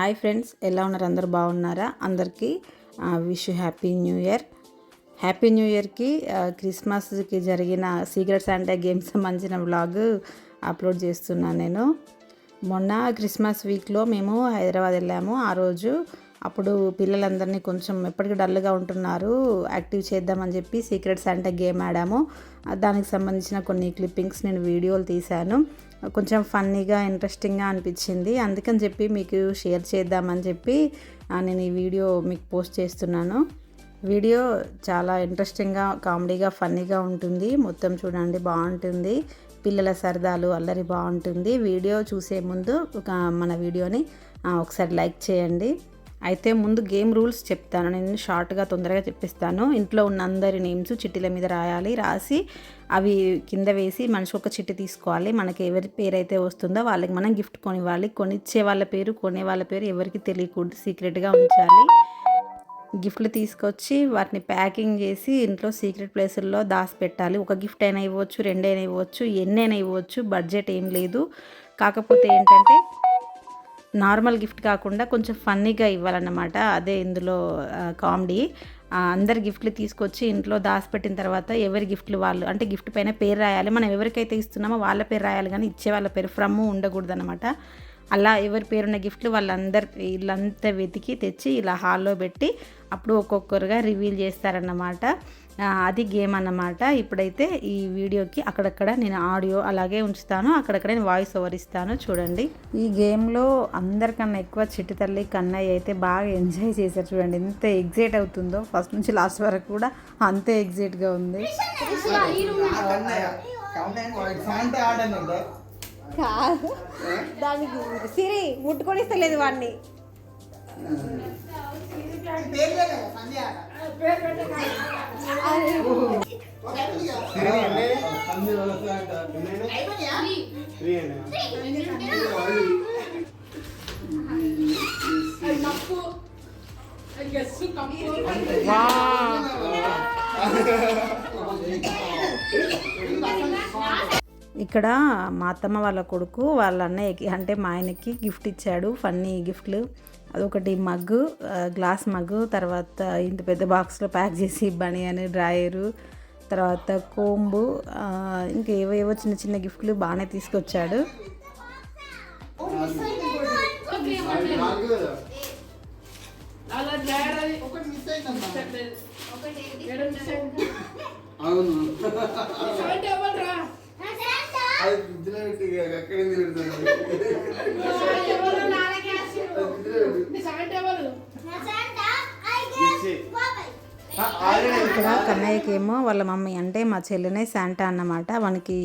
Hi friends ఎలా ఉన్నారు? అందరు బాగున్నారా? అందరికీ wish happy new year. Happy new ఇయర్కి క్రిస్మస్కి జరిగిన సీక్రెట్ శాంటా గేమ్స్ సంబంధించిన వ్లాగ్ అప్లోడ్ చేస్తున్నాను నేను. మొన్న క్రిస్మస్ వీక్లో మేము హైదరాబాద్ వెళ్ళాము. ఆ రోజు అప్పుడు పిల్లలందరినీ కొంచెం ఎప్పటికీ డల్గా ఉంటున్నారు యాక్టివ్ చేద్దామని చెప్పి సీక్రెట్ శాంటా గేమ్ ఆడాము. దానికి సంబంధించిన కొన్ని క్లిప్పింగ్స్ నేను వీడియోలు తీశాను. కొంచెం ఫన్నీగా ఇంట్రెస్టింగ్గా అనిపించింది. అందుకని చెప్పి మీకు షేర్ చేద్దామని చెప్పి నేను ఈ వీడియో మీకు పోస్ట్ చేస్తున్నాను. వీడియో చాలా ఇంట్రెస్టింగ్గా కామెడీగా ఫన్నీగా ఉంటుంది. మొత్తం చూడండి బాగుంటుంది. పిల్లల సరదాలు అల్లరి బాగుంటుంది. వీడియో చూసే ముందు ఒక మన వీడియోని ఒకసారి లైక్ చేయండి. అయితే ముందు గేమ్ రూల్స్ చెప్తాను. నేను షార్ట్గా తొందరగా చెప్పిస్తాను. ఇంట్లో ఉన్న అందరి నేమ్స్ చిట్టీల మీద రాయాలి. రాసి అవి కింద వేసి మనిషి ఒక చిట్టి తీసుకోవాలి. మనకి ఎవరి పేరు అయితే వస్తుందో వాళ్ళకి మనం గిఫ్ట్ కొనివ్వాలి. కొనిచ్చే వాళ్ళ పేరు కొనే వాళ్ళ పేరు ఎవరికి తెలియకూడదు. సీక్రెట్గా ఉంచాలి. గిఫ్ట్లు తీసుకొచ్చి వాటిని ప్యాకింగ్ చేసి ఇంట్లో సీక్రెట్ ప్లేసుల్లో దాచిపెట్టాలి. ఒక గిఫ్ట్ అయినా ఇవ్వచ్చు రెండైనా ఇవ్వచ్చు ఎన్నైనా ఇవ్వచ్చు. బడ్జెట్ ఏం లేదు. కాకపోతే ఏంటంటే నార్మల్ గిఫ్ట్ కాకుండా కొంచెం ఫన్నీగా ఇవ్వాలన్నమాట. అదే ఇందులో కామెడీ. అందరి గిఫ్ట్లు తీసుకొచ్చి ఇంట్లో దాచిపెట్టిన తర్వాత ఎవరి గిఫ్ట్లు వాళ్ళు అంటే గిఫ్ట్ పైన పేరు రాయాలి. మనం ఎవరికైతే ఇస్తున్నామో వాళ్ళ పేరు రాయాలి కానీ ఇచ్చే వాళ్ళ పేరు ఫ్రమ్ ఉండకూడదు అనమాట అలా ఎవరి పేరున్న గిఫ్ట్లు వాళ్ళందరి వీళ్ళంతా వెతికి తెచ్చి ఇలా హాల్లో పెట్టి అప్పుడు ఒక్కొక్కరుగా రివీల్ చేస్తారన్నమాట. అది గేమ్ అన్నమాట. ఇప్పుడైతే ఈ వీడియోకి అక్కడక్కడ నేను ఆడియో అలాగే ఉంచుతాను. అక్కడక్కడ నేను వాయిస్ ఓవర్ ఇస్తాను. చూడండి. ఈ గేమ్లో అందరికన్నా ఎక్కువ చిట్టి తల్లి కన్నయ్య అయితే బాగా ఎంజాయ్ చేశారు చూడండి. ఎంత ఎగ్జైట్ అవుతుందో. ఫస్ట్ నుంచి లాస్ట్ వరకు కూడా అంతే ఎగ్జైట్గా ఉంది. కాదు. దానికి సిరి ముట్టుకొని ఇస్తలేదు వాడిని ఇక్కడ మా అత్తమ్మ వాళ్ళ కొడుకు వాళ్ళ అన్నయ్యకి అంటే మా ఆయనకి గిఫ్ట్ ఇచ్చాడు ఫన్నీ గిఫ్ట్లు. అదొకటి మగ్గు గ్లాస్ మగ్గు తర్వాత ఇంత పెద్ద బాక్స్లో ప్యాక్ చేసి బనియన్ డ్రాయరు తర్వాత కోంబు ఆ, ఇంకా ఏవేవో చిన్న చిన్న గిఫ్ట్లు బాగానే తీసుకొచ్చాడు. అవును. అది ఫ్రిడ్జ్లో పెట్టి అక్కడే తిరుగుతుంది ఇక్కడ కన్నయ్యకేమో వాళ్ళ మమ్మీ అంటే మా చెల్లెనే శాంటా అన్నమాట. వానికి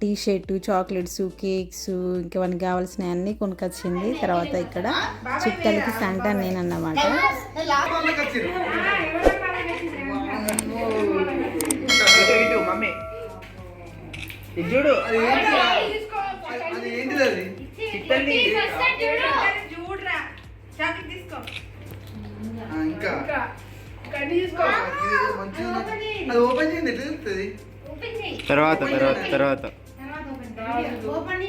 టీ షర్టు చాక్లెట్స్ కేక్స్ ఇంకా వానికి కావాల్సినవి అన్నీ కొనుకొచ్చింది. తర్వాత ఇక్కడ చిట్టలకి శాంటా నేనన్నమాట మమ్మీ ఇది చూడు. అది ఏంటిది అది? చిట్టండి ఆ, ఇంకా? ఇదేదో మంచిగా ఉంది. అది ఓపెన్ చేయండి ఎట్లా చెప్తుంది తర్వాత తర్వాత తర్వాత. ఇది ఓపెన్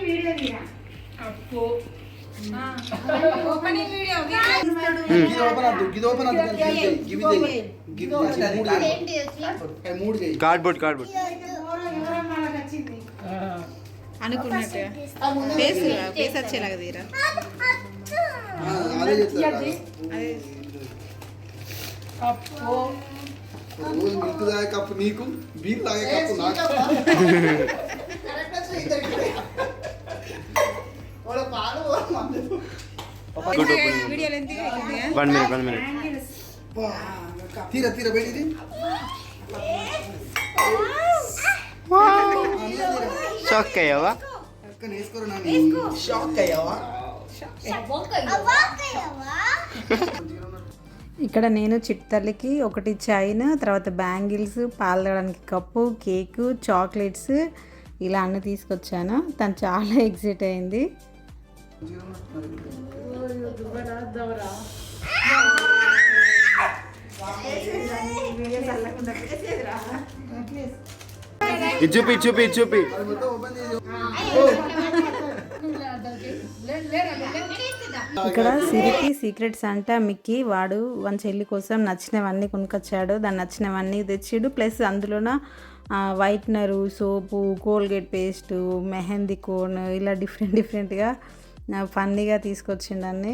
అనుకున్నట్టు ఫేస్ ఫేస్ వచ్చేలాగా తీరా. ఆ, అదే చెప్తారు రోజు మిల్క్ తాగే కప్పు నీకు బీర్ తాగే కప్పు నాకు. One minute one minute. తీరా తీరా బయటిది షాక్ అయ్యావా? షాక్ అయ్యావా ఇక్కడ నేను చిట్టల్లికి ఒకటి చైన్ తర్వాత బ్యాంగిల్స్ పాలడానికి కప్పు కేకు చాక్లెట్స్ ఇలా అన్ని తీసుకొచ్చాను. తను చాలా ఎగ్జైట్ అయింది. ఇది చూపి చూపి చూపి. ఇక్కడ సిరికి సీక్రెట్స్ అంట మిక్కి వాడు వాళ్ళ చెల్లి కోసం నచ్చినవన్నీ కొనుకొచ్చాడు దాన్ని నచ్చినవన్నీ తెచ్చిడు. Plus అందులోన whitener soap Colgate paste mehndi cone ఇలా డిఫరెంట్ డిఫరెంట్గా ఫన్నీగా తీసుకొచ్చిండీ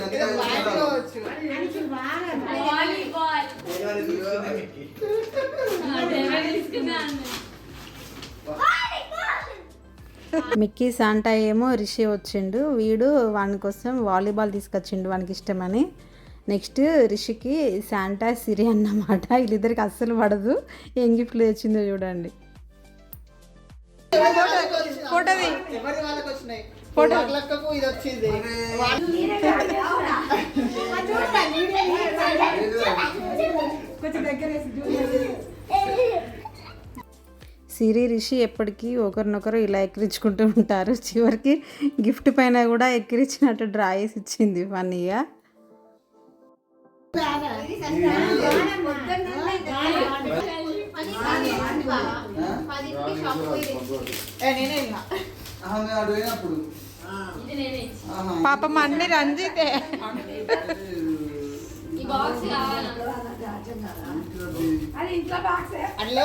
గట్టిగా మిక్కీ శాంటా ఏమో రిషి వచ్చిండు. వీడు వాని కోసం వాలీబాల్ తీసుకొచ్చిండు వానికి ఇష్టమని. నెక్స్ట్ రిషికి శాంటా సిరి అన్నమాట. వీళ్ళిద్దరికి అస్సలు పడదు. ఏం గిఫ్ట్లు తెచ్చిందో చూడండి. ఫోటోది. ఫోటో. ఇది వచ్చింది. సిరి రిషి ఎప్పటికీ ఒకరినొకరు ఇలా ఎక్కిరించుకుంటూ ఉంటారు. చివరికి గిఫ్ట్ పైన కూడా ఎక్కిరించినట్టు డ్రా చేసి ఇచ్చింది ఫన్నీగా ఏ, నేనే ఇలా ఆహా, నేను అటు పోయినప్పుడు. పాపం అన్ని రంజితే అట్లా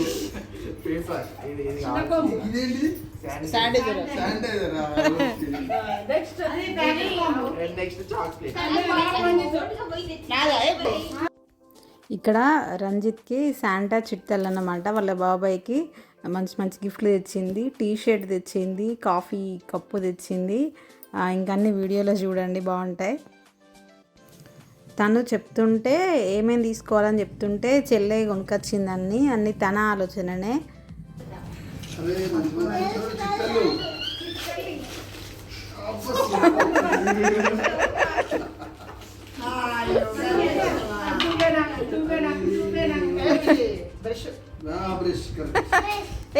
ఇదేంటి? శానిటైజర్ శానిటైజర్ నెక్స్ట్ చాక్లెట్ ఇక్కడ రంజిత్కి శాంటా చిట్టల్ అన్నమాట వాళ్ళ బాబాయ్కి మంచి మంచి గిఫ్ట్లు తెచ్చింది. టీ షర్ట్ తెచ్చింది. కాఫీ కప్పు తెచ్చింది. ఇంకా అన్ని వీడియోలో చూడండి. బాగుంటాయి. తను చెప్తుంటే ఏమేమి తీసుకోవాలని చెప్తుంటే చెల్లె కొనుకొచ్చింది అన్ని అన్ని తన ఆలోచననే.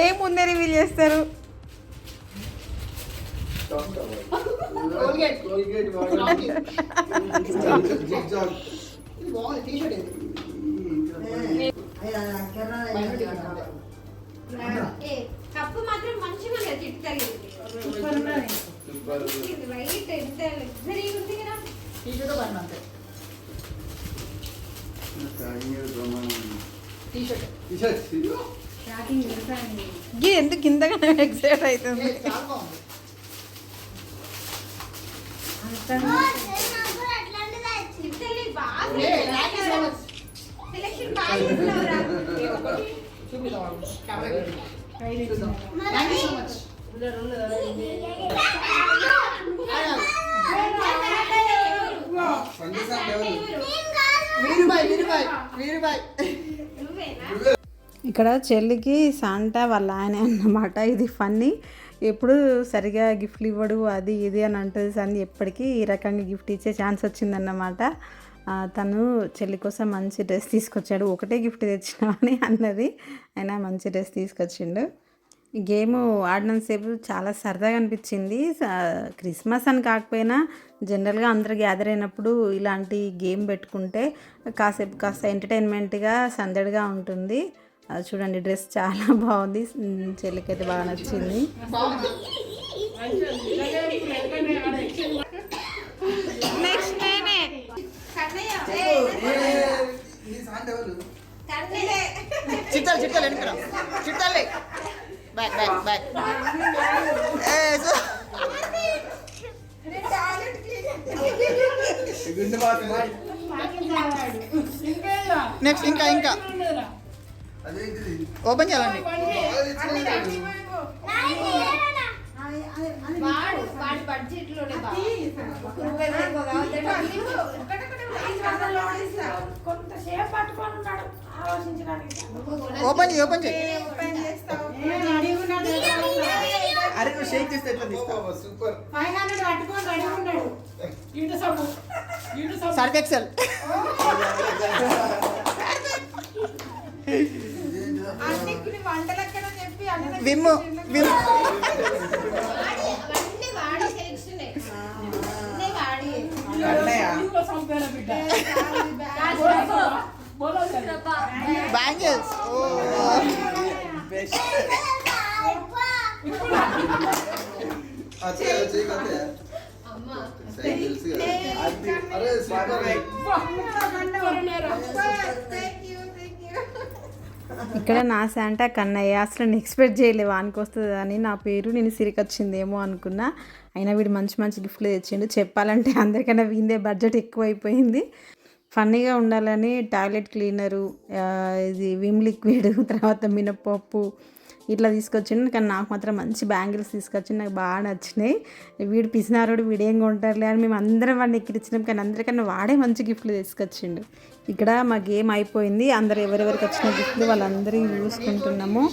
ఏముందే రివీల్ చేస్తారు? Colgate. కదా టీ షర్ట్ పడిన అంతే ఎందుకు కిందగా ఎక్సైట్ అవుతుంది చాలా ఎవరు వీరుబాయ్ వీరుబాయ్ వీరుబాయ్. ఇక్కడ చెల్లికి శాంటా వాళ్ళ ఆయన అన్నమాట. ఇది ఫన్నీ. ఎప్పుడు సరిగా గిఫ్ట్లు ఇవ్వడు అది ఇది అని అంటుంది సన్ని. ఎప్పటికీ ఈ రకంగా గిఫ్ట్ ఇచ్చే ఛాన్స్ వచ్చిందన్నమాట. తను చెల్లి కోసం మంచి డ్రెస్ తీసుకొచ్చాడు. ఒకటే గిఫ్ట్ తెచ్చినామని అన్నది. అయినా మంచి డ్రెస్ తీసుకొచ్చిండు. గేమ్ ఆడినంతసేపు చాలా సరదాగా అనిపించింది. క్రిస్మస్ అని కాకపోయినా జనరల్గా అందరు గ్యాదర్ అయినప్పుడు ఇలాంటి గేమ్ పెట్టుకుంటే కాసేపు కాస్త ఎంటర్టైన్మెంట్గా సందడిగా ఉంటుంది. చూడండి డ్రెస్ చాలా బాగుంది. చెల్లికైతే బాగా నచ్చింది. నెక్స్ట్ చిట్టాలి చిట్టాలి చిట్టాలి. బ్యాక్ బ్యాక్ బ్యాక్ ఏ సో నెక్స్ట్ ఇంకా ఇంకా. ఓపెన్ చేయాలండి. వాడు వాడి బడ్జెట్లోనే కొంతసేపు పట్టుకొని ఉన్నాడు ఆలోచించడానికి ఓపెన్ చేయి ఓపెన్ చేయి. అరే నువ్వు షేక్ చేస్తే ఎట్లా తీస్తావు? సూపర్. ఫైవ్ హండ్రెడ్ పట్టుకొని రెడీ ఉన్నాడు. ఇంటి సబ్బు. ఇంటి సబ్బు. Surf Excel. విమ్ విమ్ అవన్నీ వాడి సెలెక్షన్ అన్నీ వాడి ఇంట్లో సంపేల బిడ్డ బోలో బ్యాంగిల్స్ ఓ అచ్చే అచ్చే కదే అమ్మ తెలుసు కదా అది అరే సూపర్ ఇక్కడ నా శాంటా కన్నయ్య. అసలు నేను ఎక్స్పెక్ట్ చేయలే వానికి వస్తుంది అని. నా పేరు నేను సిరికి వచ్చిందేమో అనుకున్నా. అయినా వీడు మంచి మంచి గిఫ్ట్లు తెచ్చిండు. చెప్పాలంటే అందరికన్నా వీందే బడ్జెట్ ఎక్కువ అయిపోయింది ఫన్నీగా ఉండాలని టాయిలెట్ క్లీనరు ఇది విమ్ లిక్విడ్ తర్వాత మినపప్పు ఇట్లా తీసుకొచ్చిండు. కానీ నాకు మాత్రం మంచి బ్యాంగిల్స్ తీసుకొచ్చి నాకు బాగా నచ్చినాయి. వీడు పిసినారోడు వీడేం కొంటారులే అని మేము అందరం వాడిని ఎక్కిరించినాం కానీ అందరికన్నా వాడే మంచి గిఫ్ట్లు తీసుకొచ్చిండు. ఇక్కడ మా గేమ్ అయిపోయింది. అందరు ఎవరెవరికి వచ్చిన గిఫ్ట్లు వాళ్ళందరూ చూసుకుంటున్నాము.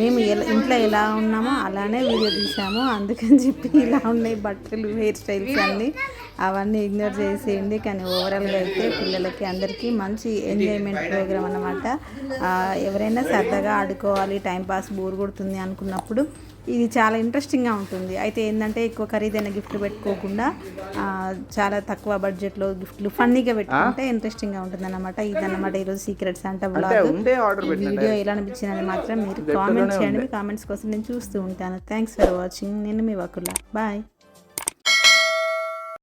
మేము ఎలా ఇంట్లో ఎలా ఉన్నామో అలానే వీడియో తీసాము. అందుకని చెప్పి ఇలా ఉన్నాయి బట్టలు హెయిర్ స్టైల్స్ అన్నీ. అవన్నీ ఇగ్నోర్ చేసేయండి. కానీ ఓవరాల్గా అయితే పిల్లలకి అందరికీ మంచి ఎంజాయ్మెంట్ ప్రోగ్రామ్ అన్నమాట. ఆ, ఎవరైనా సరదాగా ఆడుకోవాలి టైంపాస్ బోర్ కొడుతుంది అనుకున్నప్పుడు ఇది చాలా ఇంట్రెస్టింగ్గా ఉంటుంది. అయితే ఏంటంటే ఎక్కువ ఖరీదైన గిఫ్ట్లు పెట్టుకోకుండా చాలా తక్కువ బడ్జెట్లో గిఫ్ట్లు ఫన్నీగా పెట్టుకుంటే ఇంట్రెస్టింగ్గా ఉంటుంది అనమాట ఇదన్నమాట ఈరోజు సీక్రెట్స్ అంటే వీడియో ఎలా అనిపించిందని మాత్రం మీరు కామెంట్ చేయండి. మీ కామెంట్స్ కోసం నేను చూస్తూ ఉంటాను. థ్యాంక్స్ ఫర్ వాచింగ్ నేను మీ వకుల. బాయ్